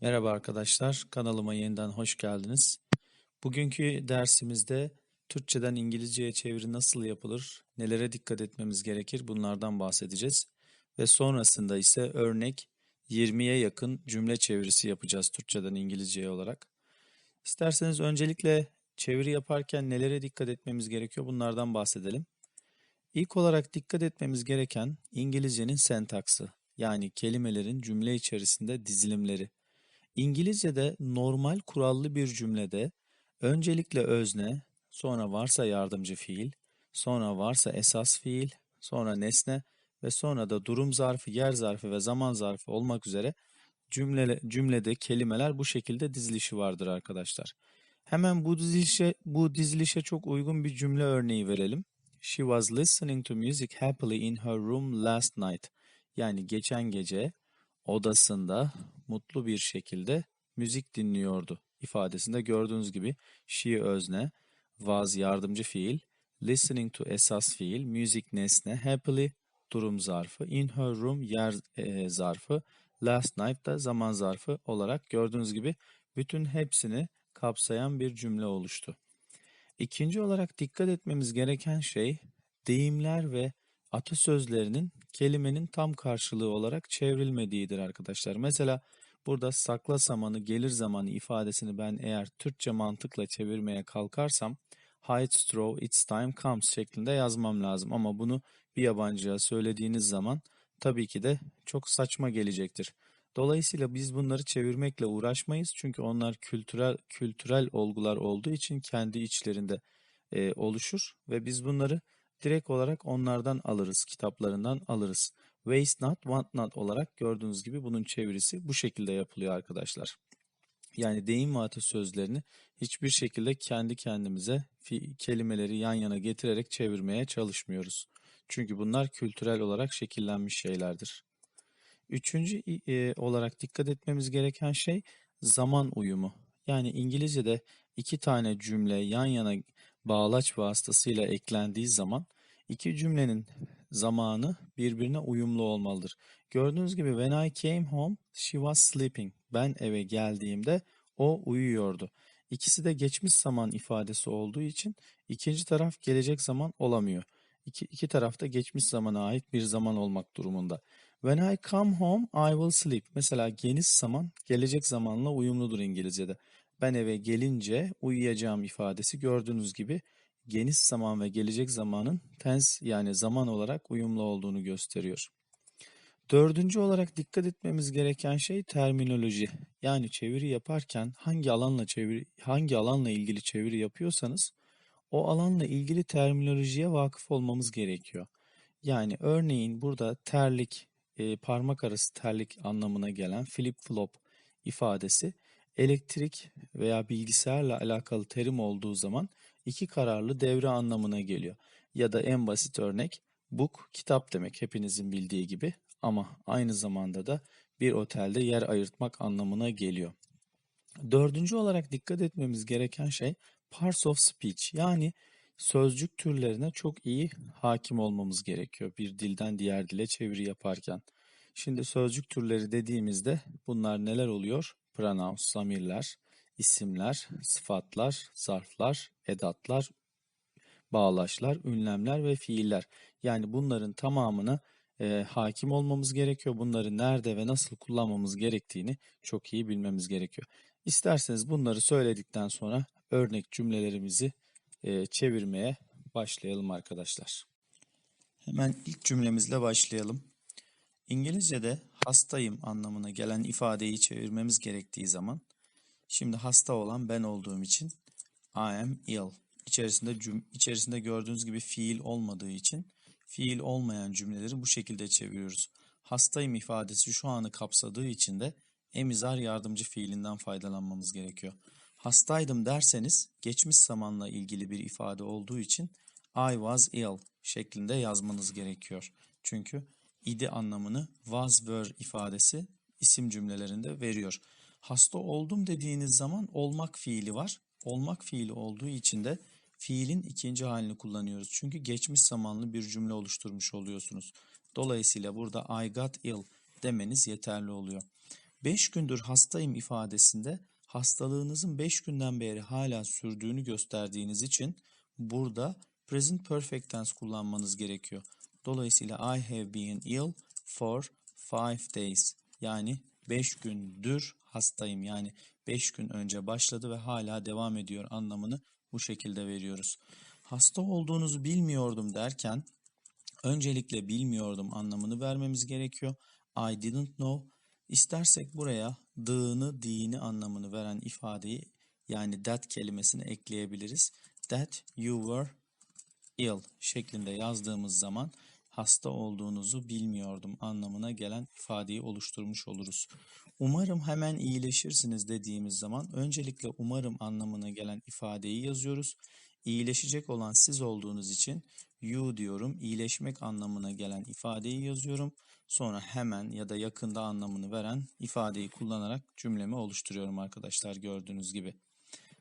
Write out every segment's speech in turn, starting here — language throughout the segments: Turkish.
Merhaba arkadaşlar, kanalıma yeniden hoş geldiniz. Bugünkü dersimizde Türkçeden İngilizceye çeviri nasıl yapılır, nelere dikkat etmemiz gerekir bunlardan bahsedeceğiz. Ve sonrasında ise örnek 20'ye yakın cümle çevirisi yapacağız Türkçeden İngilizceye olarak. İsterseniz öncelikle çeviri yaparken nelere dikkat etmemiz gerekiyor bunlardan bahsedelim. İlk olarak dikkat etmemiz gereken İngilizcenin sentaksı yani kelimelerin cümle içerisinde dizilimleri. İngilizce'de normal kurallı bir cümlede öncelikle özne, sonra varsa yardımcı fiil, sonra varsa esas fiil, sonra nesne ve sonra da durum zarfı, yer zarfı ve zaman zarfı olmak üzere cümle, cümlede kelimeler bu şekilde dizilişi vardır arkadaşlar. Hemen bu dizilişe, bu dizilişe çok uygun bir cümle örneği verelim. She was listening to music happily in her room last night. Yani geçen gece odasında mutlu bir şekilde müzik dinliyordu ifadesinde gördüğünüz gibi she özne, was yardımcı fiil, listening to esas fiil, music nesne, happily durum zarfı, in her room yer e, zarfı, last night da zaman zarfı olarak gördüğünüz gibi bütün hepsini kapsayan bir cümle oluştu. İkinci olarak dikkat etmemiz gereken şey deyimler ve atasözlerinin kelimenin tam karşılığı olarak çevrilmediğidir arkadaşlar. Mesela burada sakla zamanı gelir zamanı ifadesini ben eğer Türkçe mantıkla çevirmeye kalkarsam hide straw it's time comes şeklinde yazmam lazım ama bunu bir yabancıya söylediğiniz zaman tabii ki de çok saçma gelecektir. Dolayısıyla biz bunları çevirmekle uğraşmayız çünkü onlar kültürel kültürel olgular olduğu için kendi içlerinde e, oluşur ve biz bunları direkt olarak onlardan alırız, kitaplarından alırız. Waste not, want not olarak gördüğünüz gibi bunun çevirisi bu şekilde yapılıyor arkadaşlar. Yani deyim ve atasözlerini hiçbir şekilde kendi kendimize kelimeleri yan yana getirerek çevirmeye çalışmıyoruz. Çünkü bunlar kültürel olarak şekillenmiş şeylerdir. Üçüncü e, olarak dikkat etmemiz gereken şey zaman uyumu. Yani İngilizce'de iki tane cümle yan yana bağlaç vasıtasıyla eklendiği zaman iki cümlenin zamanı birbirine uyumlu olmalıdır. Gördüğünüz gibi when I came home she was sleeping. Ben eve geldiğimde o uyuyordu. İkisi de geçmiş zaman ifadesi olduğu için ikinci taraf gelecek zaman olamıyor. İki, iki tarafta geçmiş zamana ait bir zaman olmak durumunda. When I come home I will sleep. Mesela geniş zaman gelecek zamanla uyumludur İngilizce'de. Ben eve gelince uyuyacağım ifadesi gördüğünüz gibi geniş zaman ve gelecek zamanın tense yani zaman olarak uyumlu olduğunu gösteriyor. Dördüncü olarak dikkat etmemiz gereken şey terminoloji. Yani çeviri yaparken hangi alanla çeviri hangi alanla ilgili çeviri yapıyorsanız o alanla ilgili terminolojiye vakıf olmamız gerekiyor. Yani örneğin burada terlik, e, parmak arası terlik anlamına gelen flip flop ifadesi elektrik veya bilgisayarla alakalı terim olduğu zaman iki kararlı devre anlamına geliyor. Ya da en basit örnek book kitap demek hepinizin bildiği gibi ama aynı zamanda da bir otelde yer ayırtmak anlamına geliyor. Dördüncü olarak dikkat etmemiz gereken şey parts of speech yani sözcük türlerine çok iyi hakim olmamız gerekiyor bir dilden diğer dile çeviri yaparken. Şimdi sözcük türleri dediğimizde bunlar neler oluyor? Pronouns, zamirler, isimler, sıfatlar, zarflar, edatlar, bağlaçlar, ünlemler ve fiiller. Yani bunların tamamını e, hakim olmamız gerekiyor. Bunları nerede ve nasıl kullanmamız gerektiğini çok iyi bilmemiz gerekiyor. İsterseniz bunları söyledikten sonra örnek cümlelerimizi e, çevirmeye başlayalım arkadaşlar. Hemen ilk cümlemizle başlayalım. İngilizce'de hastayım anlamına gelen ifadeyi çevirmemiz gerektiği zaman Şimdi hasta olan ben olduğum için I am ill. İçerisinde içerisinde gördüğünüz gibi fiil olmadığı için fiil olmayan cümleleri bu şekilde çeviriyoruz. Hastayım ifadesi şu anı kapsadığı için de emizar yardımcı fiilinden faydalanmamız gerekiyor. Hastaydım derseniz geçmiş zamanla ilgili bir ifade olduğu için I was ill şeklinde yazmanız gerekiyor. Çünkü idi anlamını was were ifadesi isim cümlelerinde veriyor. Hasta oldum dediğiniz zaman olmak fiili var. Olmak fiili olduğu için de fiilin ikinci halini kullanıyoruz. Çünkü geçmiş zamanlı bir cümle oluşturmuş oluyorsunuz. Dolayısıyla burada I got ill demeniz yeterli oluyor. 5 gündür hastayım ifadesinde hastalığınızın 5 günden beri hala sürdüğünü gösterdiğiniz için burada present perfect tense kullanmanız gerekiyor. Dolayısıyla I have been ill for 5 days. Yani 5 gündür hastayım. Yani 5 gün önce başladı ve hala devam ediyor anlamını bu şekilde veriyoruz. Hasta olduğunuzu bilmiyordum derken öncelikle bilmiyordum anlamını vermemiz gerekiyor. I didn't know. İstersek buraya dığını, dini anlamını veren ifadeyi yani that kelimesini ekleyebiliriz. That you were ill şeklinde yazdığımız zaman hasta olduğunuzu bilmiyordum anlamına gelen ifadeyi oluşturmuş oluruz. Umarım hemen iyileşirsiniz dediğimiz zaman öncelikle umarım anlamına gelen ifadeyi yazıyoruz. İyileşecek olan siz olduğunuz için you diyorum. İyileşmek anlamına gelen ifadeyi yazıyorum. Sonra hemen ya da yakında anlamını veren ifadeyi kullanarak cümlemi oluşturuyorum arkadaşlar gördüğünüz gibi.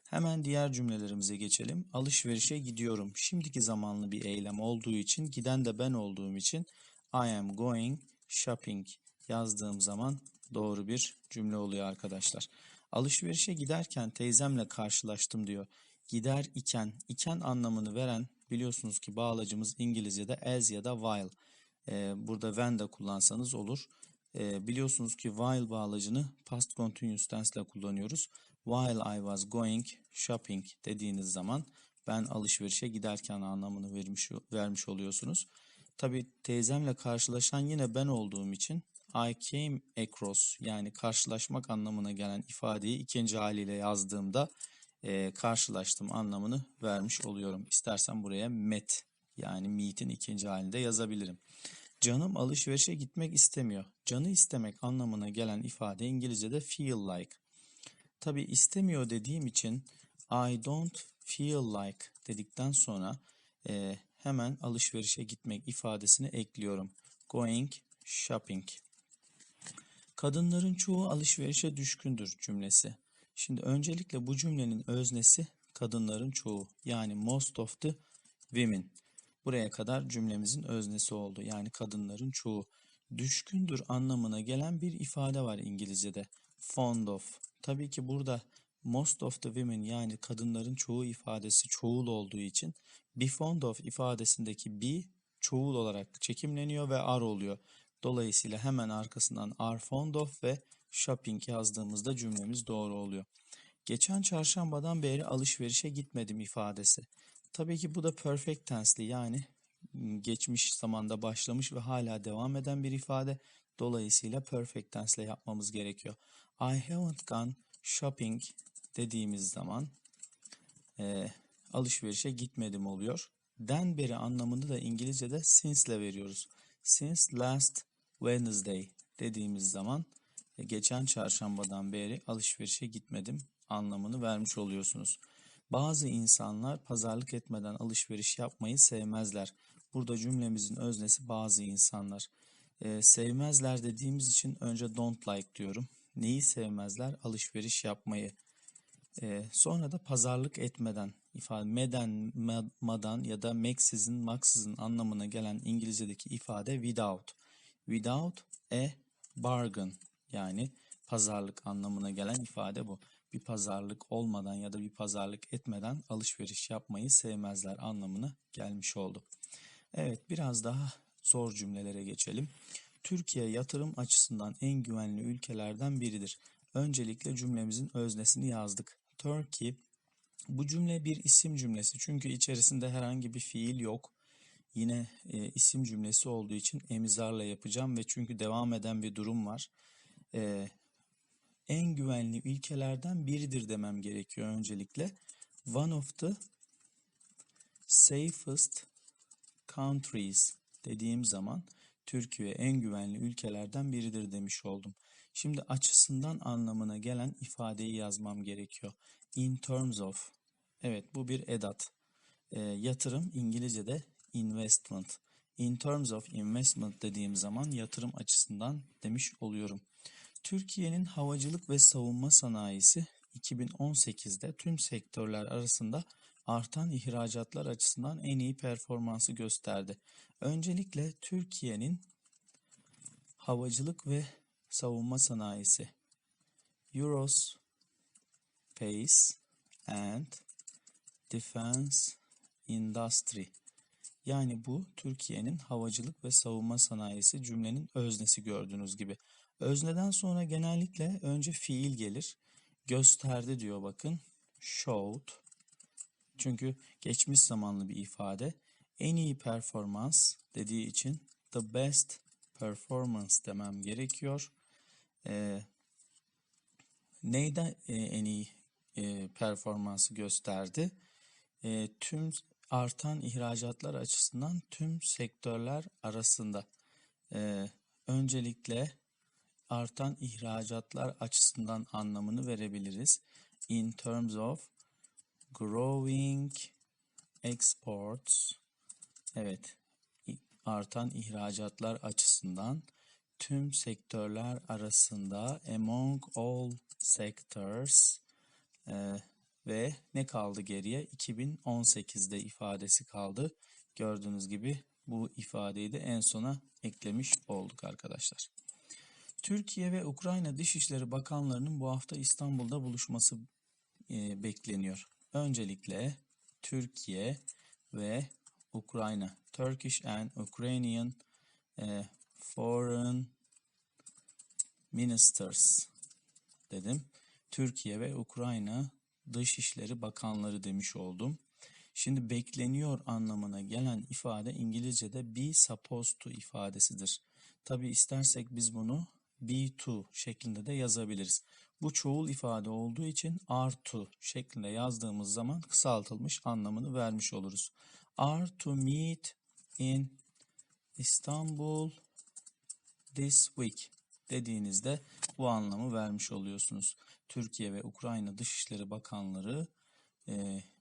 Hemen diğer cümlelerimize geçelim. Alışverişe gidiyorum. Şimdiki zamanlı bir eylem olduğu için, giden de ben olduğum için I am going shopping yazdığım zaman doğru bir cümle oluyor arkadaşlar. Alışverişe giderken teyzemle karşılaştım diyor. Gider iken, iken anlamını veren biliyorsunuz ki bağlacımız İngilizce'de as ya da while. Ee, burada when de kullansanız olur. Ee, biliyorsunuz ki while bağlacını past continuous tense ile kullanıyoruz. While I was going shopping dediğiniz zaman ben alışverişe giderken anlamını vermiş, vermiş oluyorsunuz. Tabi teyzemle karşılaşan yine ben olduğum için I came across yani karşılaşmak anlamına gelen ifadeyi ikinci haliyle yazdığımda e, karşılaştım anlamını vermiş oluyorum. İstersen buraya met yani meet'in ikinci halinde yazabilirim. Canım alışverişe gitmek istemiyor. Canı istemek anlamına gelen ifade İngilizce'de feel like. Tabi istemiyor dediğim için I don't feel like dedikten sonra e, hemen alışverişe gitmek ifadesini ekliyorum. Going shopping. Kadınların çoğu alışverişe düşkündür cümlesi. Şimdi öncelikle bu cümlenin öznesi kadınların çoğu yani most of the women. Buraya kadar cümlemizin öznesi oldu. Yani kadınların çoğu. Düşkündür anlamına gelen bir ifade var İngilizce'de. Fond of. Tabii ki burada most of the women yani kadınların çoğu ifadesi çoğul olduğu için be fond of ifadesindeki be çoğul olarak çekimleniyor ve are oluyor. Dolayısıyla hemen arkasından are fond of ve shopping yazdığımızda cümlemiz doğru oluyor. Geçen çarşambadan beri alışverişe gitmedim ifadesi. Tabii ki bu da perfect tense'li yani geçmiş zamanda başlamış ve hala devam eden bir ifade. Dolayısıyla perfect tense ile yapmamız gerekiyor. I haven't gone shopping dediğimiz zaman e, alışverişe gitmedim oluyor. Den beri anlamını da İngilizce'de since ile veriyoruz. Since last Wednesday dediğimiz zaman e, geçen çarşambadan beri alışverişe gitmedim anlamını vermiş oluyorsunuz. Bazı insanlar pazarlık etmeden alışveriş yapmayı sevmezler. Burada cümlemizin öznesi bazı insanlar. Ee, sevmezler dediğimiz için önce don't like diyorum. Neyi sevmezler? Alışveriş yapmayı. Ee, sonra da pazarlık etmeden ifade meden, madan ya da meksizin, maksızın anlamına gelen İngilizce'deki ifade without. Without a bargain yani pazarlık anlamına gelen ifade bu bir pazarlık olmadan ya da bir pazarlık etmeden alışveriş yapmayı sevmezler anlamına gelmiş oldu. Evet biraz daha zor cümlelere geçelim. Türkiye yatırım açısından en güvenli ülkelerden biridir. Öncelikle cümlemizin öznesini yazdık. Turkey bu cümle bir isim cümlesi çünkü içerisinde herhangi bir fiil yok. Yine e, isim cümlesi olduğu için emizarla yapacağım ve çünkü devam eden bir durum var. E, en güvenli ülkelerden biridir demem gerekiyor öncelikle. One of the safest countries dediğim zaman Türkiye en güvenli ülkelerden biridir demiş oldum. Şimdi açısından anlamına gelen ifadeyi yazmam gerekiyor. In terms of. Evet bu bir edat. E, yatırım İngilizce'de investment. In terms of investment dediğim zaman yatırım açısından demiş oluyorum. Türkiye'nin havacılık ve savunma sanayisi 2018'de tüm sektörler arasında artan ihracatlar açısından en iyi performansı gösterdi. Öncelikle Türkiye'nin havacılık ve savunma sanayisi Eurospace and Defense Industry. Yani bu Türkiye'nin havacılık ve savunma sanayisi cümlenin öznesi gördüğünüz gibi. Özneden sonra genellikle önce fiil gelir. Gösterdi diyor bakın. Showed. Çünkü geçmiş zamanlı bir ifade. En iyi performans dediği için the best performance demem gerekiyor. Ee, neyden e, en iyi e, performansı gösterdi? E, tüm artan ihracatlar açısından tüm sektörler arasında e, öncelikle artan ihracatlar açısından anlamını verebiliriz. In terms of growing exports evet artan ihracatlar açısından tüm sektörler arasında among all sectors e, ve ne kaldı geriye? 2018'de ifadesi kaldı. Gördüğünüz gibi bu ifadeyi de en sona eklemiş olduk arkadaşlar. Türkiye ve Ukrayna Dışişleri Bakanlarının bu hafta İstanbul'da buluşması e, bekleniyor. Öncelikle Türkiye ve Ukrayna, Turkish and Ukrainian e, Foreign Ministers dedim. Türkiye ve Ukrayna Dışişleri Bakanları demiş oldum. Şimdi bekleniyor anlamına gelen ifade İngilizce'de be supposed to ifadesidir. Tabi istersek biz bunu be to şeklinde de yazabiliriz. Bu çoğul ifade olduğu için are to şeklinde yazdığımız zaman kısaltılmış anlamını vermiş oluruz. Are to meet in İstanbul this week dediğinizde bu anlamı vermiş oluyorsunuz. Türkiye ve Ukrayna Dışişleri Bakanları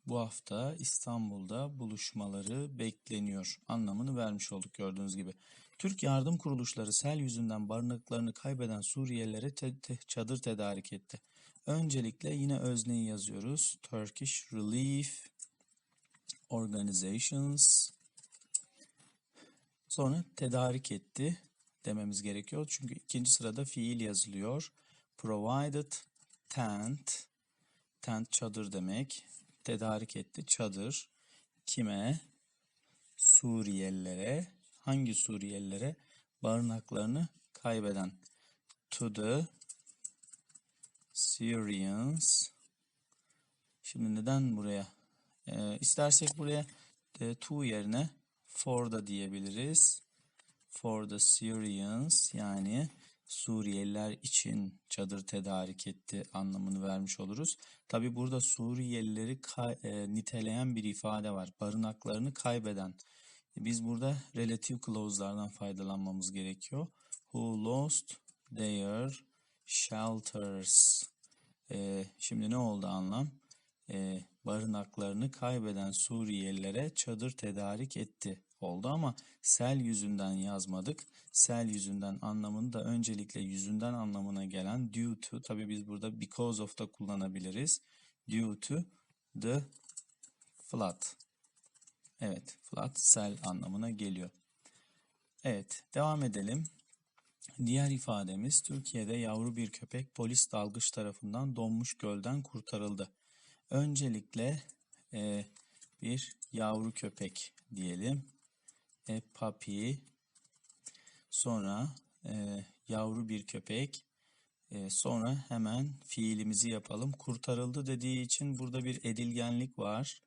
bu hafta İstanbul'da buluşmaları bekleniyor anlamını vermiş olduk gördüğünüz gibi. Türk yardım kuruluşları sel yüzünden barınaklarını kaybeden Suriyelilere te te çadır tedarik etti. Öncelikle yine özneyi yazıyoruz. Turkish Relief Organizations. Sonra tedarik etti dememiz gerekiyor. Çünkü ikinci sırada fiil yazılıyor. Provided tent. Tent çadır demek. Tedarik etti çadır. Kime? Suriyelilere. Hangi Suriyelilere? Barınaklarını kaybeden. To the Syrians. Şimdi neden buraya? Ee, istersek buraya e, to yerine for da diyebiliriz for the Syrians yani Suriyeliler için çadır tedarik etti anlamını vermiş oluruz. Tabi burada Suriyelileri e, niteleyen bir ifade var. Barınaklarını kaybeden. Biz burada relative clause'lardan faydalanmamız gerekiyor. Who lost their shelters. E, şimdi ne oldu anlam? E, barınaklarını kaybeden Suriyelilere çadır tedarik etti oldu ama sel yüzünden yazmadık. Sel yüzünden anlamını da öncelikle yüzünden anlamına gelen due to tabi biz burada because of da kullanabiliriz. Due to the flood. Evet flood sel anlamına geliyor. Evet devam edelim. Diğer ifademiz Türkiye'de yavru bir köpek polis dalgıç tarafından donmuş gölden kurtarıldı. Öncelikle e, bir yavru köpek diyelim a puppy. Sonra e, yavru bir köpek. E, sonra hemen fiilimizi yapalım. Kurtarıldı dediği için burada bir edilgenlik var.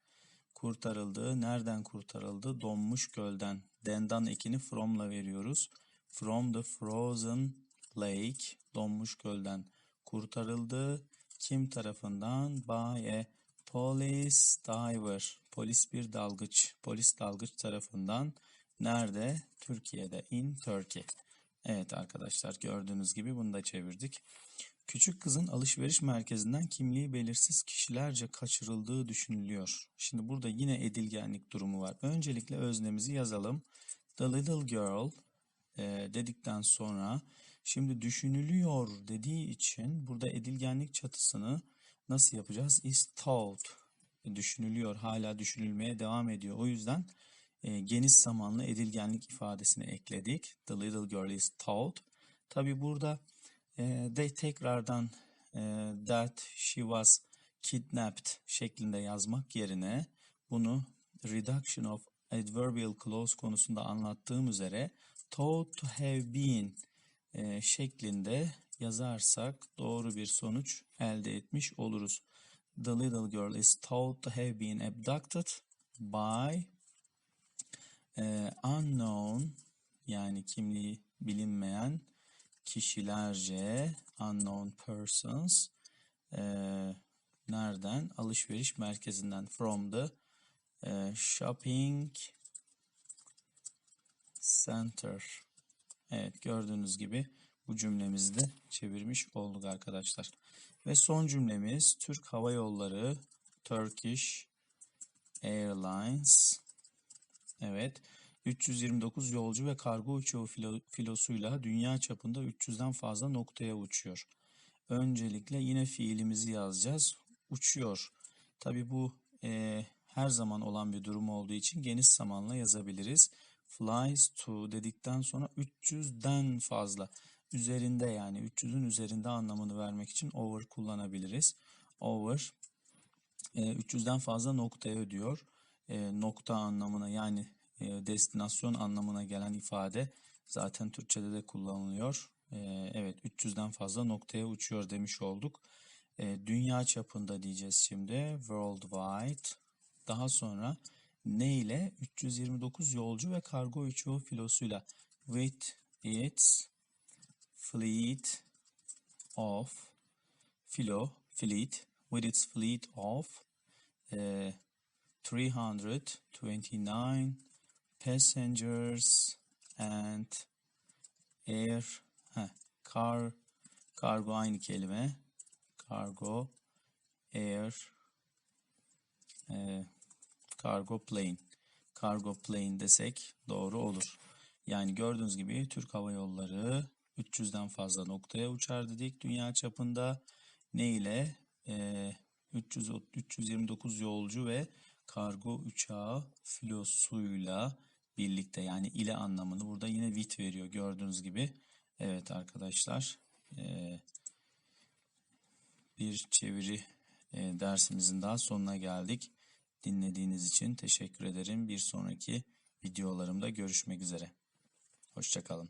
Kurtarıldı. Nereden kurtarıldı? Donmuş gölden. Dendan ekini from'la veriyoruz. From the frozen lake. Donmuş gölden kurtarıldı. Kim tarafından? By a police diver. Polis bir dalgıç. Polis dalgıç tarafından Nerede? Türkiye'de. In Turkey. Evet arkadaşlar gördüğünüz gibi bunu da çevirdik. Küçük kızın alışveriş merkezinden kimliği belirsiz kişilerce kaçırıldığı düşünülüyor. Şimdi burada yine edilgenlik durumu var. Öncelikle öznemizi yazalım. The little girl e, dedikten sonra şimdi düşünülüyor dediği için burada edilgenlik çatısını nasıl yapacağız? Is thought. Düşünülüyor. Hala düşünülmeye devam ediyor. O yüzden e, geniş zamanlı edilgenlik ifadesini ekledik. The little girl is taught. Tabi burada e, de tekrardan e, that she was kidnapped şeklinde yazmak yerine bunu reduction of adverbial clause konusunda anlattığım üzere thought to have been e, şeklinde yazarsak doğru bir sonuç elde etmiş oluruz. The little girl is thought to have been abducted by e, unknown yani kimliği bilinmeyen kişilerce unknown persons e, nereden? Alışveriş merkezinden from the e, shopping center. Evet gördüğünüz gibi bu cümlemizi de çevirmiş olduk arkadaşlar. Ve son cümlemiz Türk Hava Yolları Turkish Airlines. Evet. 329 yolcu ve kargo uçağı filo, filosuyla dünya çapında 300'den fazla noktaya uçuyor. Öncelikle yine fiilimizi yazacağız. Uçuyor. Tabi bu e, her zaman olan bir durum olduğu için geniş zamanla yazabiliriz. Flies to dedikten sonra 300'den fazla. Üzerinde yani 300'ün üzerinde anlamını vermek için over kullanabiliriz. Over e, 300'den fazla noktaya ödüyor. E, nokta anlamına yani e, destinasyon anlamına gelen ifade zaten Türkçe'de de kullanılıyor. E, evet 300'den fazla noktaya uçuyor demiş olduk. Dünya çapında diyeceğiz şimdi. Worldwide. Daha sonra ne ile? 329 yolcu ve kargo uçağı filosuyla. With its fleet of filo fleet with its fleet of 329 passengers and air heh, car kargo aynı kelime cargo air e, cargo plane cargo plane desek doğru olur. Yani gördüğünüz gibi Türk Hava Yolları 300'den fazla noktaya uçar dedik dünya çapında. Ne ile? E, 300, 329 yolcu ve kargo uçağı filosuyla birlikte yani ile anlamını burada yine with veriyor gördüğünüz gibi. Evet arkadaşlar e, bir çeviri e, dersimizin daha sonuna geldik. Dinlediğiniz için teşekkür ederim. Bir sonraki videolarımda görüşmek üzere. Hoşçakalın.